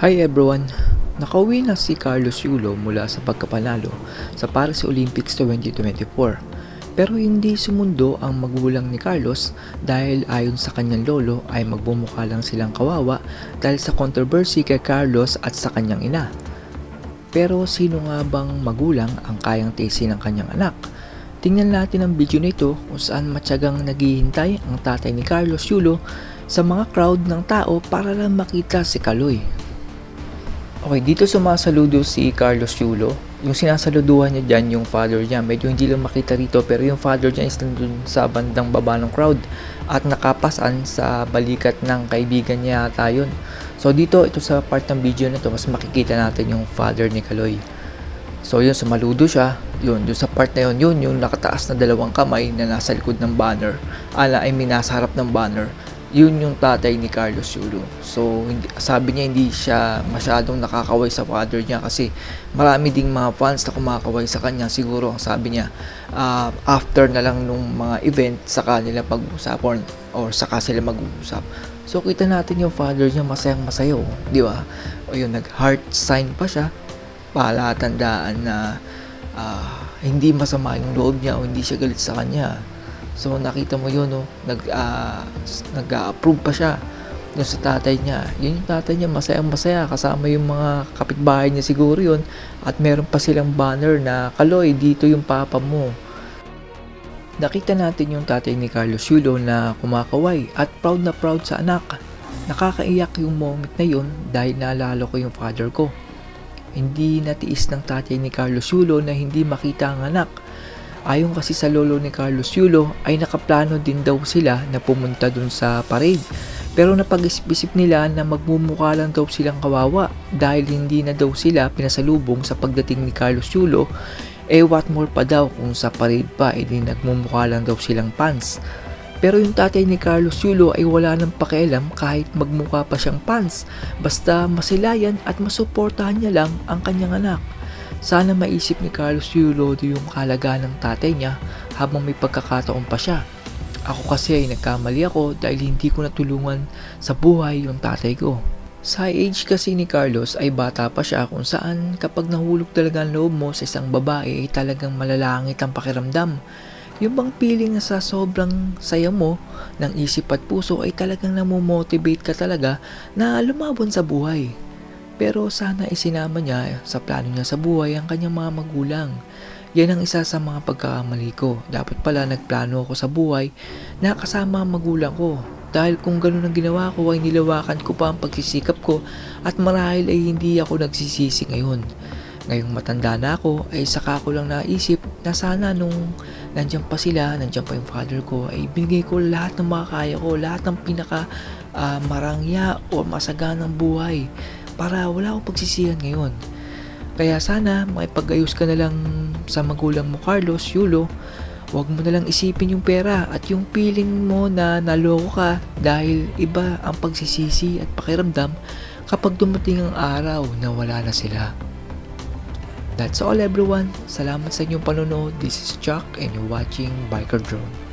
Hi everyone! Nakauwi na si Carlos Yulo mula sa pagkapanalo sa Paris Olympics 2024. Pero hindi sumundo ang magulang ni Carlos dahil ayon sa kanyang lolo ay magbumukha lang silang kawawa dahil sa controversy kay Carlos at sa kanyang ina. Pero sino nga bang magulang ang kayang tiisin ng kanyang anak? Tingnan natin ang video nito kung saan matyagang naghihintay ang tatay ni Carlos Yulo sa mga crowd ng tao para lang makita si Kaloy. Okay, dito sumasaludo si Carlos Yulo. Yung sinasaluduhan niya dyan, yung father niya. Medyo hindi lang makita rito, pero yung father niya is nandun sa bandang baba ng crowd at nakapasan sa balikat ng kaibigan niya yata yun. So dito, ito sa part ng video na to, mas makikita natin yung father ni Kaloy. So yun, sumaludo siya. Yun, dun sa part na yun, yun yung nakataas na dalawang kamay na nasa likod ng banner. Ala, I mean, harap ng banner. Yun yung tatay ni Carlos Yulo. So, hindi, sabi niya hindi siya masyadong nakakaway sa father niya kasi marami ding mga fans na kumakaway sa kanya. Siguro, ang sabi niya, ah, after na lang nung mga event, saka nila pag-usap or, or saka sila mag-uusap. So, kita natin yung father niya masayang masayo, di ba? O yun, nag-heart sign pa siya palatandaan na ah, hindi masama yung loob niya o hindi siya galit sa kanya. So nakita mo yun, no? nag, ah, s- nag-approve pa siya yun sa tatay niya. Yun yung tatay niya, masayang masaya. Kasama yung mga kapitbahay niya siguro yun. At meron pa silang banner na, Kaloy, dito yung papa mo. Nakita natin yung tatay ni Carlos Yulo na kumakaway at proud na proud sa anak. Nakakaiyak yung moment na yun dahil naalala ko yung father ko. Hindi natiis ng tatay ni Carlos Yulo na hindi makita ang anak. Ayon kasi sa lolo ni Carlos Yulo ay nakaplano din daw sila na pumunta dun sa parade. Pero napag-isip nila na magmumukha lang daw silang kawawa dahil hindi na daw sila pinasalubong sa pagdating ni Carlos Yulo eh what more pa daw kung sa parade pa eh nagmumukha lang daw silang pants. Pero yung tatay ni Carlos Yulo ay wala nang pakialam kahit magmukha pa siyang pants. Basta masilayan at masuportahan niya lang ang kanyang anak. Sana maisip ni Carlos Yulo yung kalagaan ng tatay niya habang may pagkakataon pa siya. Ako kasi ay nagkamali ako dahil hindi ko natulungan sa buhay yung tatay ko. Sa age kasi ni Carlos ay bata pa siya kung saan kapag nahulog talaga ang loob mo sa isang babae ay talagang malalangit ang pakiramdam. Yung bang feeling na sa sobrang saya mo ng isip at puso ay talagang namomotivate ka talaga na lumabon sa buhay. Pero sana isinama niya sa plano niya sa buhay ang kanyang mga magulang. Yan ang isa sa mga pagkakamali ko. Dapat pala nagplano ako sa buhay na kasama ang magulang ko. Dahil kung ganun ang ginawa ko ay nilawakan ko pa ang pagsisikap ko at marahil ay hindi ako nagsisisi ngayon. Ngayong matanda na ako ay saka ko lang naisip na sana nung nandiyan pa sila, nandiyan pa yung father ko ay binigay ko lahat ng makakaya ko, lahat ng pinaka ah, marangya o masaganang buhay para wala akong pagsisihan ngayon. Kaya sana makipag-ayos ka na lang sa magulang mo Carlos, Yulo. Huwag mo na lang isipin yung pera at yung feeling mo na naloko ka dahil iba ang pagsisisi at pakiramdam kapag dumating ang araw na wala na sila. That's all everyone. Salamat sa inyong panonood. This is Chuck and you're watching Biker Drone.